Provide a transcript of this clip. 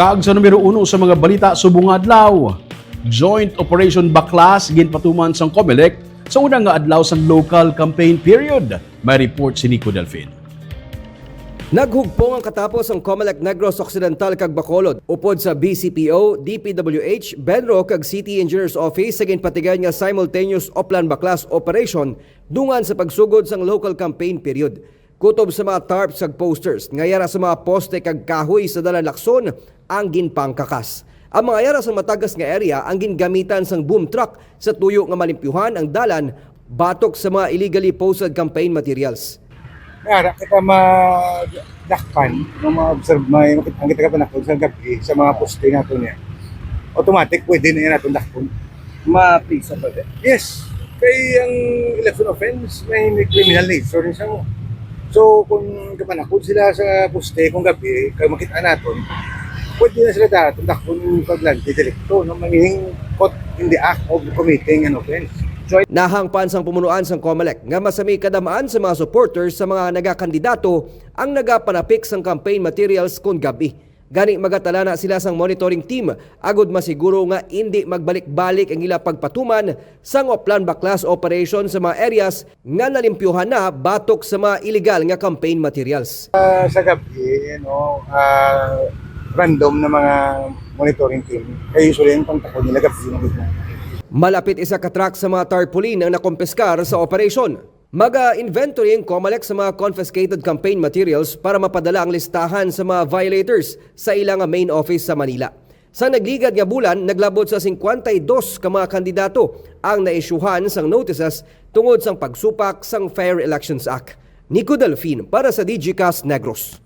Kaag sa numero uno sa mga balita subong adlaw. Joint Operation Baklas ginpatuman sang COMELEC sa unang nga adlaw sa local campaign period. May report si Nico Delfin. Naghugpong ang katapos ang Comelec Negros Occidental kag Bacolod upod sa BCPO, DPWH, Benro kag City Engineers Office sa ginpatigan nga simultaneous Oplan Baklas operation dungan sa pagsugod sang local campaign period. Kutob sa mga tarps kag posters, ngayara sa mga poste kag kahoy sa dalan lakson ang ginpangkakas. Ang mga yara sa matagas nga area ang gingamitan sang boom truck sa tuyo nga malimpyuhan ang dalan batok sa mga illegally posted campaign materials. Kaya kita madakpan, ng mga observe, may ang kita ka panakon sa gabi sa mga poste nato niya. Automatic pwede na yan natin dakpon. Ma-please pa Yes, kay ang election offense may criminal nature rin siya mo. So kung kapanakon sila sa poste kung gabi, kaya makita natin, pwede na sila dapat dakpon paglante direkto no magiging caught in the act of committing an offense. Nahangpan sang pumunuan sang COMELEC nga masami kadamaan sa mga supporters sa mga nagakandidato ang nagapanapik sang campaign materials kon gabi. Gani magatala na sila sang monitoring team agud masiguro nga hindi magbalik-balik ang ila pagpatuman sang Oplan Baklas operation sa mga areas nga nalimpyuhan na batok sa mga illegal nga campaign materials. Ah, sa gabi, you know, ah, random na mga monitoring team. Kaya usually yung pangtakon nila gabi yung Malapit isa ka truck sa mga tarpaulin ang nakompeskar sa operasyon. Maga-inventory ang COMELEC sa mga confiscated campaign materials para mapadala ang listahan sa mga violators sa ilang main office sa Manila. Sa nagligad nga bulan, naglabot sa 52 ka mga kandidato ang naisyuhan sang notices tungod sang pagsupak sang Fair Elections Act. Nico Delfin para sa DigiCast Negros.